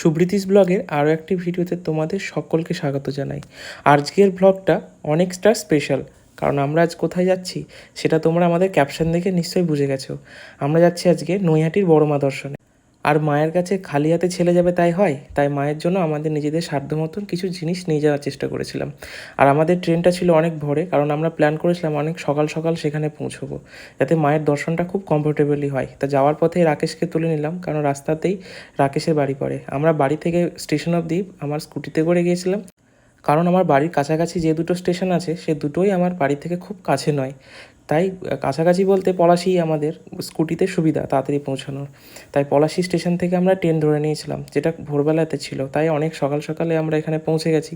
সুব্রীতিস ব্লগের আরও একটি ভিডিওতে তোমাদের সকলকে স্বাগত জানাই। আজকের ব্লগটা অনেকটা স্পেশাল কারণ আমরা আজ কোথায় যাচ্ছি সেটা তোমরা আমাদের ক্যাপশন দেখে নিশ্চয়ই বুঝে গেছো। আমরা যাচ্ছি আজকে নৈহাটির বড়মা দর্শনে। আর মায়ের কাছে খালি হাতে ছেলে যাবে তাই হয়? তাই মায়ের জন্য আমাদের নিজেদের সাধ্য মতন কিছু জিনিস নিয়ে যাওয়ার চেষ্টা করেছিলাম। আর আমাদের ট্রেনটা ছিল অনেক ভোরে, কারণ আমরা প্ল্যান করেছিলাম অনেক সকাল সকাল সেখানে পৌঁছবো, যাতে মায়ের দর্শনটা খুব কমফোর্টেবলি হয়। তা যাওয়ার পথে রাকেশকে তুলে নিলাম, কারণ রাস্তাতেই রাকেশের বাড়ি পড়ে। আমরা বাড়ি থেকে স্টেশন অবধি আমার স্কুটিতে করে গিয়েছিলাম, কারণ আমার বাড়ির কাছাকাছি যে দুটো স্টেশন আছে, সে দুটোই আমার বাড়ি থেকে খুব কাছে নয়। তাই কাছাকাছি বলতে পলাশি আমাদের স্কুটিতে সুবিধা তাড়াতাড়ি পৌঁছানোর। তাই পলাশি স্টেশন থেকে আমরা ট্রেন ধরে নিয়েছিলাম, যেটা ভোরবেলাতে ছিল। তাই অনেক সকাল সকালে আমরা এখানে পৌঁছে গেছি।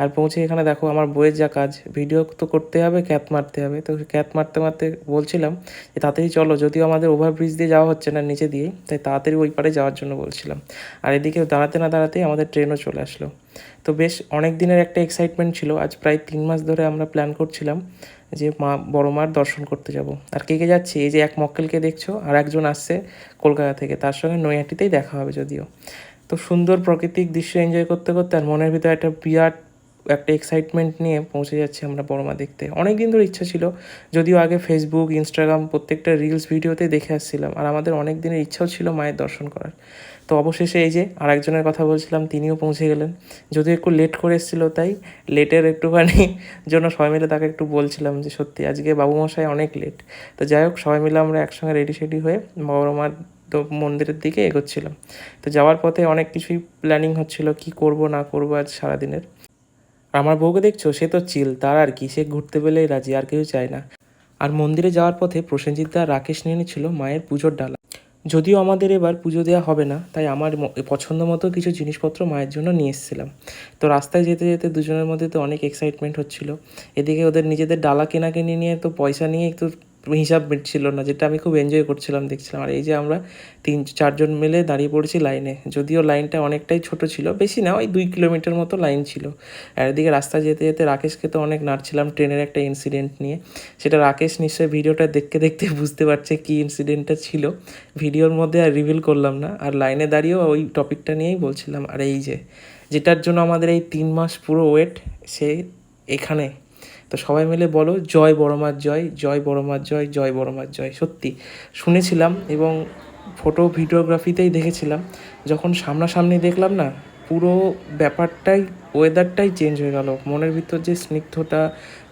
আর পৌঁছে এখানে দেখো আমার বইয়ের যা কাজ, ভিডিও তো করতে হবে ক্যাপ মারতে হবে। তো ক্যাপ মারতে মারতে বলছিলাম যে, তাড়াতাড়ি চলো, যদিও আমাদের ওভারব্রিজ দিয়ে যাওয়া হচ্ছে না নিচে দিয়ে, তাই তাড়াতাড়ি ওই পারে যাওয়ার জন্য বলছিলাম। আর এদিকে দাঁড়াতে না দাঁড়াতেই আমাদের ট্রেনও চলে আসলো। তো বেশ অনেক দিনের একটা এক্সাইটমেন্ট ছিল। আজ প্রায় তিন মাস ধরে আমরা প্ল্যান করছিলাম যে মা, বড় মার দর্শন করতে যাব। আর কে কে যাচ্ছে? এই যে এক মক্কেলকে দেখছ আর একজন আসছে কলকাতা থেকে। তার সঙ্গে নৈহাটিতেই দেখা হবে যদিও। তো সুন্দর প্রাকৃতিক দৃশ্য এনজয় করতে করতে আর মনের ভিতরে একটা বিরাট একটা এক্সাইটমেন্ট নিয়ে পৌঁছে যাচ্ছি আমরা বড়মা দেখতে। অনেক দিন ধরে ইচ্ছা ছিল, যদিও আগে ফেসবুক ইনস্টাগ্রাম প্রত্যেকটা রিলস ভিডিওতে দেখে আসছিলাম, আর আমাদের অনেক দিনের ইচ্ছাও ছিল মায়ের দর্শন করার। তো অবশেষে এই যে আরেকজনের কথা বলছিলাম, তিনিও পৌঁছে গেলেন। যদিও একটু লেট করে এসেছিল, তাই লেটের একটুখানি জন্য সবাই মিলে তাকে একটু বলছিলাম যে, সত্যি, আজকে বাবুমশাই অনেক লেট তো যাই হোক, সবাই মিলে আমরা একসঙ্গে রেডি সেডি হয়ে বড় মার তো মন্দিরের দিকে এগোচ্ছিলাম। তো যাওয়ার পথে অনেক কিছুই প্ল্যানিং হচ্ছিল, কি করব, না করব আজ সারাদিনের। আর আমার বউকে দেখছ? সে তো চিল, তার আর কি? সে ঘুরতে পেলেই রাজি, আর কেউ চায় না। আর মন্দিরে যাওয়ার পথে প্রসেনজিৎ দা রাকেশ নিয়ে নিচ্ছিল মায়ের পুজোর ডালা। যদিও আমাদের এবার পুজো দেওয়া হবে না, তাই আমার পছন্দ মতো কিছু জিনিসপত্র মায়ের জন্য নিয়ে এসেছিলাম। তো রাস্তায় যেতে যেতে দুজনের মধ্যে তো অনেক এক্সাইটমেন্ট হচ্ছিল। এদিকে ওদের নিজেদের ডালা কেনাকেনি নিয়ে তো পয়সা নিয়ে একটু হিসাব মিটছিল না, যেটা আমি খুব এনজয় করছিলাম, দেখছিলাম। আর এই যে আমরা তিন, চারজন মিলে দাঁড়িয়ে পড়েছি লাইনে যদিও লাইনটা অনেকটাই ছোট ছিল, বেশি না, ওই দুই কিলোমিটার মতো লাইন ছিল। আর এদিকে রাস্তায় যেতে যেতে রাকেশকে তো অনেক নাড়ছিলাম ট্রেনের একটা ইনসিডেন্ট নিয়ে। সেটা রাকেশ নিশ্চয়ই ভিডিওটা দেখতে দেখতে বুঝতে পারছে কী ইনসিডেন্টটা ছিল। ভিডিওর মধ্যে আর রিভিল করলাম না, আর লাইনে দাঁড়িয়েও ওই টপিকটা নিয়েই বলছিলাম। আর এই যে, যেটার জন্য আমাদের এই তিন মাস পুরো ওয়েট সে এখানে তো সবাই মিলে বলো, জয় বড়মার জয় জয় বড়মার জয় জয় বড়মার জয়। সত্যি, শুনেছিলাম এবং ফটো ভিডিওগ্রাফিতেই দেখেছিলাম। যখন সামনাসামনি দেখলাম না, পুরো ব্যাপারটাই ওয়েদারটাই চেঞ্জ হয়ে গেল। মনের ভিতর যে স্নিগ্ধতা,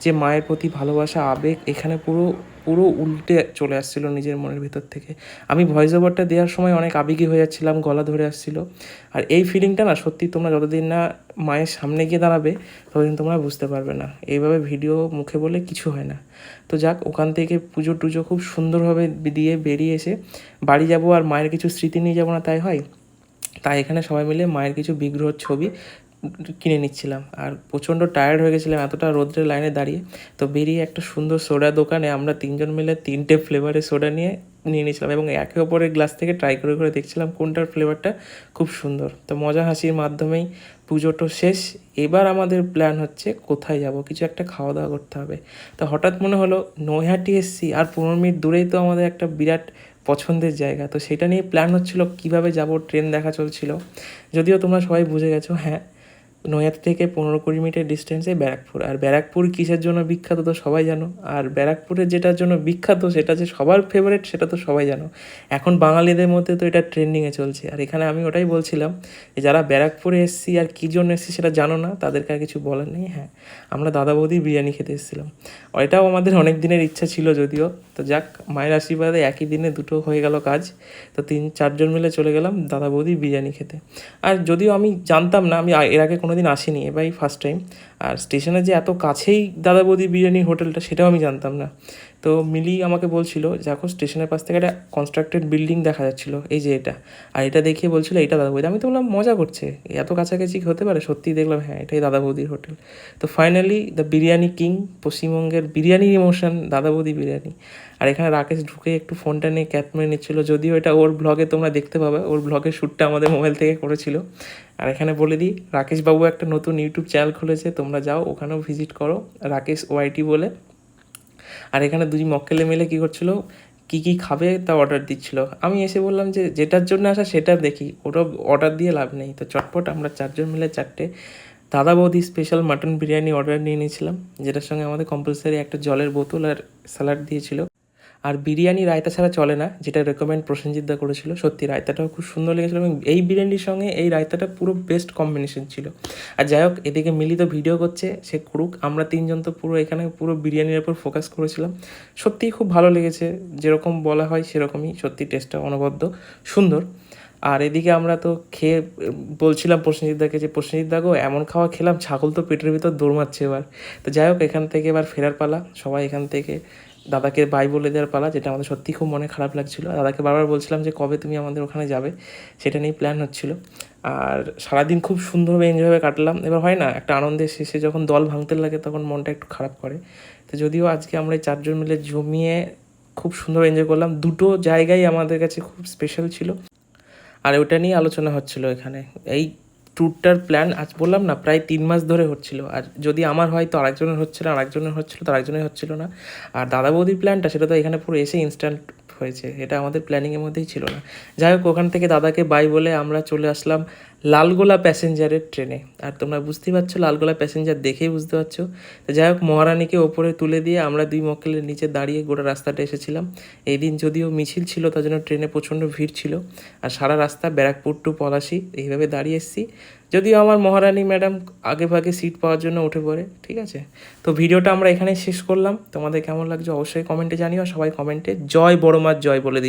যে মায়ের প্রতি ভালোবাসা, আবেগ, এখানে পুরো পুরো উল্টে চলে আসছিল নিজের মনের ভিতর থেকে। আমি ভয়েস ওভারটা দেওয়ার সময় অনেক আবেগী হয়ে যাচ্ছিলাম, গলা ধরে আসছিল। আর এই ফিলিংটা না, সত্যি তোমরা যতদিন না মায়ের সামনে গিয়ে দাঁড়াবে, ততদিন তোমরা বুঝতে পারবে না। এইভাবে ভিডিও মুখে বলে কিছু হয় না। তো যাক, ওখান থেকে পুজো টুজো খুব সুন্দরভাবে দিয়ে বেরিয়ে এসে বাড়ি যাব, আর মায়ের কিছু স্মৃতি নিয়ে যাব না, তাই হয়? তাই এখানে সবাই মিলে মায়ের কিছু বিগ্রহ ছবি কিনে নিচ্ছিলাম। আর প্রচণ্ড টায়ার্ড হয়ে গেছিলাম এতটা রোদ্রের লাইনে দাঁড়িয়ে। তো বেরিয়ে একটা সুন্দর সোডা দোকানে আমরা তিনজন মিলে তিনটে ফ্লেভারের সোডা নিয়ে নিয়ে নিয়েছিলাম এবং একে অপরের গ্লাস থেকে ট্রাই করে করে দেখছিলাম কোনটার ফ্লেভারটা খুব সুন্দর। তো মজা হাসির মাধ্যমেই পুজোটো শেষ। এবার আমাদের প্ল্যান হচ্ছে কোথায় যাব? কিছু একটা খাওয়া দাওয়া করতে হবে। তো হঠাৎ মনে হলো নৈহাটি এসছি, আর পনেরো মিনিট দূরেই তো আমাদের একটা বিরাট পছন্দের জায়গা। তো সেটা নিয়ে প্ল্যান হচ্ছিল কীভাবে যাব? ট্রেন দেখা চলছিল। যদিও তোমরা সবাই বুঝে গেছো হ্যাঁ নৈহাটি থেকে পনেরো কুড়ি মিনিটের ডিস্টেন্সে ব্যারাকপুর। আর ব্যারাকপুর কিসের জন্য বিখ্যাত তো সবাই জানো। আর ব্যারাকপুরের যেটার জন্য বিখ্যাত সেটা যে সবার ফেভারিট সেটা তো সবাই জানো। এখন বাঙালিদের মধ্যে তো এটা ট্রেন্ডিংয়ে চলছে। আর এখানে আমি ওটাই বলছিলাম যে যারা ব্যারাকপুরে এসছি আর কী জন্য এসছি সেটা জানো না, তাদেরকে আর কিছু বলার নেই। হ্যাঁ আমরা দাদা বৌদি বিরিয়ানি খেতে এসেছিলাম। এটাও আমাদের অনেক দিনের ইচ্ছা ছিল যদিও। তো যাক, মায়ের আশীর্বাদে একই দিনে দুটো হয়ে গেল কাজ। তো তিন, চারজন মিলে চলে গেলাম দাদা বৌদি বিরিয়ানি খেতে। আর যদিও আমি জানতাম না, আমি এর আগে কোনো দিন আসিনি এবারই ফার্স্ট টাইম আর স্টেশনে যে এত কাছেই দাদা বৌদি বিরিয়ানি হোটেলটা সেটাও আমি জানতাম না। তো মিলি আমাকে বলছিল যে এখন স্টেশনের পাশ থেকে একটা কনস্ট্রাক্টেড বিল্ডিং দেখা যাচ্ছিল, এই যে এটা। আর এটা দেখিয়ে বলছিল এটা দাদা বৌদি আমি তো বললাম, মজা করছে। এত কাছাকাছি হতে পারে? সত্যিই দেখলাম হ্যাঁ এটাই দাদা বৌদির হোটেল। তো ফাইনালি দ্য বিরিয়ানি কিং পশ্চিমবঙ্গের বিরিয়ানির ইমোশন দাদা বৌদি বিরিয়ানি আর এখানে রাকেশ ঢুকে একটু ফোনটা নিয়ে ক্যাপ মেরে নিচ্ছিল, যদিও এটা ওর ব্লগে তোমরা দেখতে পাবে। ওর ব্লগের শ্যুটটা আমাদের মোবাইল থেকে করেছিল। আর এখানে বলে দিই রাকেশ বাবু একটা নতুন ইউটিউব চ্যানেল খুলেছে, তোমরা যাও, ওখানেও ভিজিট করো, রাকেশ ওয়াইটি বলে। আর এখানে দুই মক্কেলে মিলে কী করছিল, কী কী খাবে তা অর্ডার দিচ্ছিল। আমি এসে বললাম যে, যেটার জন্য আসা সেটা দেখি, ওটা অর্ডার দিয়ে লাভ নেই। তো চটপট আমরা চারজন মিলে চারটে দাদা বৌদি স্পেশাল মাটন বিরিয়ানি অর্ডার নিয়ে নিয়েছিলাম, যেটার সঙ্গে আমাদের কম্পালসারি একটা জলের বোতল আর স্যালাড দিয়েছিল। আর বিরিয়ানি রায়তা ছাড়া চলে না, যেটা রেকমেন্ড প্রসেনজিৎ দা করেছিল। সত্যি, রায়তাটাও খুব সুন্দর লেগেছিলো এবং এই বিরিয়ানির সঙ্গে এই রায়তাটা পুরো বেস্ট কম্বিনেশন ছিল। আর যাই হোক, এদিকে মিলিত ভিডিও করছে, সে করুক, আমরা তিনজন তো পুরো এখানে পুরো বিরিয়ানির উপর ফোকাস করেছিলাম। সত্যিই খুব ভালো লেগেছে, যেরকম বলা হয় সেরকমই, সত্যি টেস্টটা অনবদ্য, সুন্দর। আর এদিকে আমরা তো খেয়ে, বলছিলাম প্রসেনজিৎ দাকে যে, প্রসেনজিৎ দা এমন খাওয়া খেলাম, ছাগল তো পেটের ভিতর দৌড়মাচ্ছে এবার। তো যাই হোক, এখান থেকে এবার ফেরার পালা, সবাই এখান থেকে দাদাকে বাই বলে দেওয়ার পালা, যেটা আমাদের সত্যি খুব মনে খারাপ লাগছিল। দাদাকে বারবার বলছিলাম যে, কবে তুমি আমাদের ওখানে যাবে? সেটা নিয়েই প্ল্যান হচ্ছিল। আর সারাদিন খুব সুন্দরভাবে এনজয়ভাবে কাটলাম। এবার হয় না, একটা আনন্দের শেষে যখন দল ভাঙতে লাগে, তখন মনটা একটু খারাপ করে। তো যদিও আজকে আমরা এই চারজন মিলে জমিয়ে খুব সুন্দর এনজয় করলাম। দুটো জায়গায় আমাদের কাছে খুব স্পেশাল ছিল। আর ওটা নিয়ে আলোচনা হচ্ছিল এখানে। এই ট্যুরটার প্ল্যান আজ বললাম না, প্রায় তিন মাস ধরে হচ্ছিল। আর যদি আমার হয় তো আরেকজনের হচ্ছিল আরেকজনের হচ্ছিল তো আরেকজনের হচ্ছিল না। আর দাদা বৌদির প্ল্যানটা সেটা তো এখানে পুরো এসে ইনস্ট্যান্ট হয়েছে। এটা আমাদের প্ল্যানিংয়ের মধ্যেই ছিল না। যাই হোক, ওখান থেকে দাদাকে বাই বলে আমরা চলে আসলাম লালগোলা প্যাসেঞ্জারের ট্রেনে। আর তোমরা বুঝতেই পারছ, লালগোলা প্যাসেঞ্জার দেখেই বুঝতে পারছ। যাই হোক, মহারানীকে ওপরে তুলে দিয়ে আমরা দুই মক্কেলের নিচে দাঁড়িয়ে গোটা রাস্তাটা এসেছিলাম। এই দিন যদিও মিছিল ছিল, তার জন্য ট্রেনে প্রচণ্ড ভিড় ছিল। আর সারা রাস্তা ব্যারাকপুর টু পলাশি, এইভাবে দাঁড়িয়ে এসেছি। যদিও আমার মহারানী ম্যাডাম আগে ভাগে সিট পাওয়ার জন্য উঠে পড়ে, ঠিক আছে? তো ভিডিওটা আমরা এখানেই শেষ করলাম। তোমাদের কেমন লাগছে অবশ্যই কমেন্টে জানিও। সবাই কমেন্টে জয় বড় মাছ জয় বলে দিই